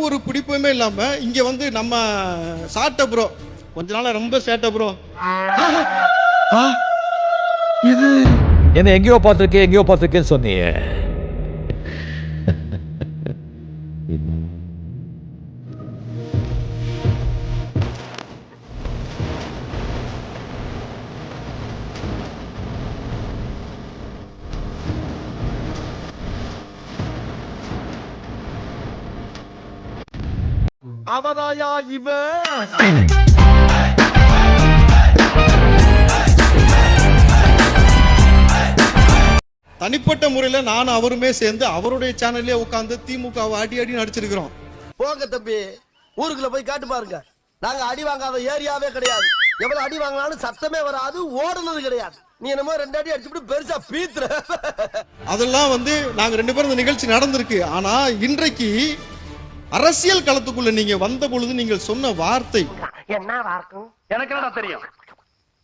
ஒரு பிடிப்புமே இல்லாம இங்க வந்து நம்ம சாட்ட ப்ரோ கொஞ்ச நாளா ரொம்ப சேட்ட ப்ரோ என்ன எங்கேயோ பார்த்துருக்கேன் எங்கேயோ பார்த்துருக்கேன்னு சொன்னீங்க அவதாயா இவன் தனிப்பட்ட முறையில நானும் அவருமே சேர்ந்து அவருடைய சேனல்லே உட்காந்து திமுகவை அடி அடி நடிச்சிருக்கிறோம். போங்க தம்பி ஊருக்குள்ள போய் காட்டு பாருங்க. நாங்க அடி வாங்காத ஏரியாவே கிடையாது. எவ்வளவு அடி வாங்கினாலும் சத்தமே வராது ஓடுனது கிடையாது. நீ என்னமோ ரெண்டு அடி அடிச்சுட்டு பெருசா பீத்துற. அதெல்லாம் வந்து நாங்க ரெண்டு பேரும் இந்த நிகழ்ச்சி நடந்திருக்கு. ஆனா இன்றைக்கு அரசியல் களத்துக்குள்ள நீங்க வந்த பொழுது நீங்கள் சொன்ன வார்த்தை. எனக்கு என்னடா தெரியும்?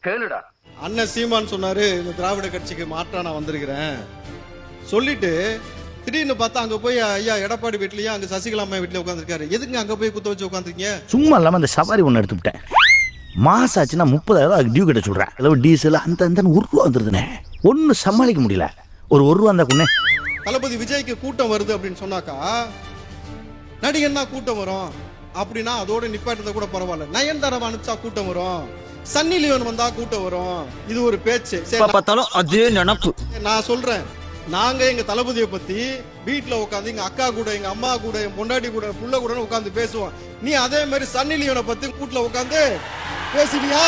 கேளுடா. அண்ணன் சீமான் சொன்னாரு இந்த திராவிட கட்சிக்கு மாற்றா நான் வந்திருக்கிறேன். சொல்லிட்டு திடீர்னு பார்த்தா அங்க போய் ஐயா எடப்பாடி வீட்லயும் அங்க சசிகலா அம்மா வீட்டுல உட்காந்துருக்காரு எதுக்கு அங்க போய் குத்த வச்சு உட்காந்துருக்கீங்க சும்மா இல்லாமல் அந்த சவாரி ஒன்று எடுத்துவிட்டேன் மாசம் ஆச்சுன்னா முப்பதாயிரம் அதுக்கு டியூ கட்ட சொல்கிறேன் அதாவது டீசல் அந்த அந்த ஒரு ரூபா வந்துருதுண்ணே. ஒன்றும் சமாளிக்க முடியல. ஒரு ஒரு ரூபா இருந்தா கொன்னே தளபதி விஜய்க்கு கூட்டம் வருது அப்படின்னு சொன்னாக்கா நடிகன்னா கூட்டம் வரும். அப்படின்னா அதோட நிப்பாட்டத கூட பரவாயில்ல. நயன்தாரா அனுப்பிச்சா கூட்டம் வரும். சன்னி லியோன் வந்தா கூட்டம் வரும். இது ஒரு பேச்சு. சரி பார்த்தாலும் அதே நினப்பு. நான் சொல்றேன். நாங்க எங்க தளபதியை பத்தி வீட்ல உட்காந்து எங்க அக்கா கூட எங்க அம்மா கூட என் பொண்டாட்டி கூட புள்ள கூட உட்காந்து பேசுவோம். நீ அதே மாதிரி சன்னி லியோனை பத்தி கூட்டுல உட்காந்து பேசுவியா?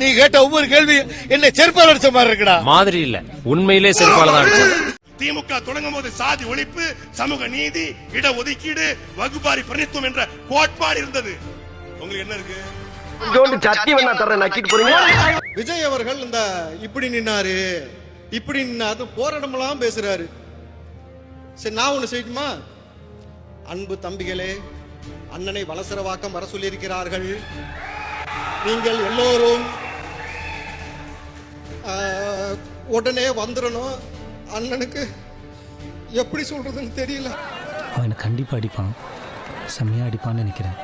நீ கேட்ட ஒவ்வொரு கேள்வி என்ன செருப்பால் அடிச்ச மாதிரி இருக்குடா. மாதிரி இல்ல. உண்மையிலே செருப்பால தான் அடிச்சது திமுக தொடங்கும் போது சாதி ஒழிப்பு சமூக நீதி இட ஒதுக்கீடு வகுப்பாரி பிரதித்துவம் என்ற கோட்பாடு இருந்தது. உங்களுக்கு என்ன இருக்கு? விஜய் அவர்கள் இந்த இப்படி நின்னாரு இப்படி நின்னாரு போராட்டமெல்லாம் பேசுறாரு. சரி நான் ஒண்ணு செய்யட்டுமா? அன்பு தம்பிகளே அண்ணனை வலசரவாக்கம் வர சொல்லியிருக்கிறார்கள். நீங்கள் எல்லோரும் ஆஹ், உடனே வந்துடணும் அண்ணனுக்கு எப்படி சொல்றதுன்னு தெரியல. அவனை கண்டிப்பாக அடிப்பான். செம்மையாக அடிப்பான்னு நினைக்கிறேன்.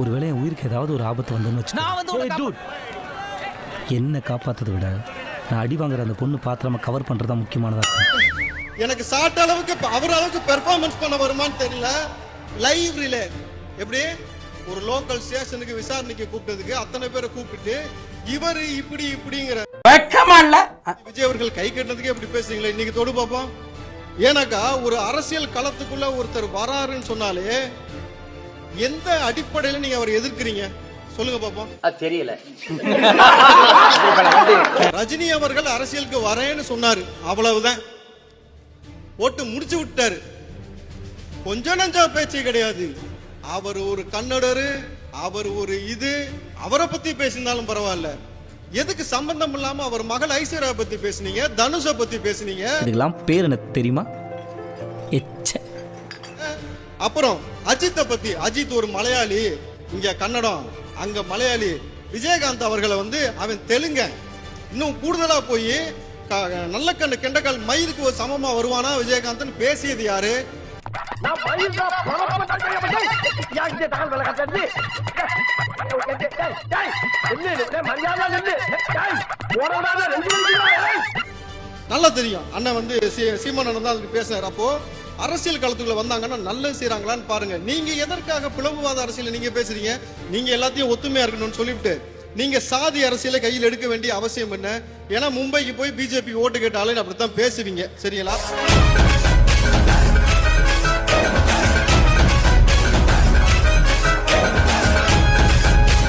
ஒருவேளை என் உயிருக்கு ஏதாவது ஒரு ஆபத்து வந்தோன்னு வச்சு என்னை காப்பாற்றதை விட நான் அடி வாங்குற அந்த பொண்ணு பாத்திரமா கவர் பண்ணுறது தான் முக்கியமானதாக இருக்கும். எனக்கு சாட்ட அளவுக்கு அவர் அளவுக்கு பெர்ஃபார்மன்ஸ் பண்ண வருமான்னு தெரியல. லைவ் ரிலே எப்படி? ஒரு லோக்கல் ஸ்டேஷனுக்கு விசாரணைக்கு கூப்பிட்டதுக்கு அத்தனை பேரை கூப்பிட்டு இவர் இப்படி இப்படிங்கிற விஜய் அவர்கள் கை கட்டினதுக்கே இப்படி பேசுறீங்களே? இன்னைக்கு தொடு பார்ப்போம் ஏன்னாக்கா ஒரு அரசியல் களத்துக்குள்ள ஒருத்தர் வராருன்னு சொன்னாலே எந்த அடிப்படையில நீங்க அவரை எதிர்க்கிறீங்க? சொல்லுங்க பாப்போம். தெரியல. ரஜினி அவர்கள் அரசியலுக்கு வரேன்னு சொன்னாரு. அவ்வளவுதான். போட்டு முடிச்சு விட்டாரு. கொஞ்சம் நஞ்சம் பேச்சு கிடையாது. அவர் ஒரு கன்னடரு அவர் ஒரு இது. அவரை பத்தி பேசினாலும் பரவாயில்ல. எதுக்கு சம்பந்தம் இல்லாம அவர் மகள் ஐஸ்வர்யா பத்தி பேசுனீங்க தனுஷை பத்தி பேசுனீங்க? இதுக்கெல்லாம் பேர் எனக்கு தெரியுமா? எச்ச. அப்புறம் அஜித்தை பத்தி அஜித் ஒரு மலையாளி இங்க கன்னடம் அங்க மலையாளி. விஜயகாந்த் அவர்களை வந்து அவன் தெலுங்க. இன்னும் கூடுதலா போய் நல்ல கண்ணு கெண்டக்கால் மயிலுக்கு ஒரு சமமா வருவானா விஜயகாந்த்னு பேசியது யாரு? நான் நல்லா தெரியும். அண்ணன் வந்து சீ- சீமான் அண்ணன் தான் அதுக்கு பேசினார். அப்போ அரசியல் களத்துக்குள்ள வந்தாங்கன்னா நல்லது செய்யறாங்களான்னு பாருங்க. நீங்க எதற்காக பிளவுவாத அரசியல் நீங்க பேசுறீங்க? நீங்க எல்லாத்தையும் ஒத்துமையா இருக்கணும்னு சொல்லிவிட்டு நீங்க சாதி அரசியலை கையில் எடுக்க வேண்டிய அவசியம் என்ன? ஏன்னா மும்பைக்கு போய் பிஜேபி ஓட்டு கேட்டாலே அப்படித்தான் பேசுவீங்க. சரிங்களா?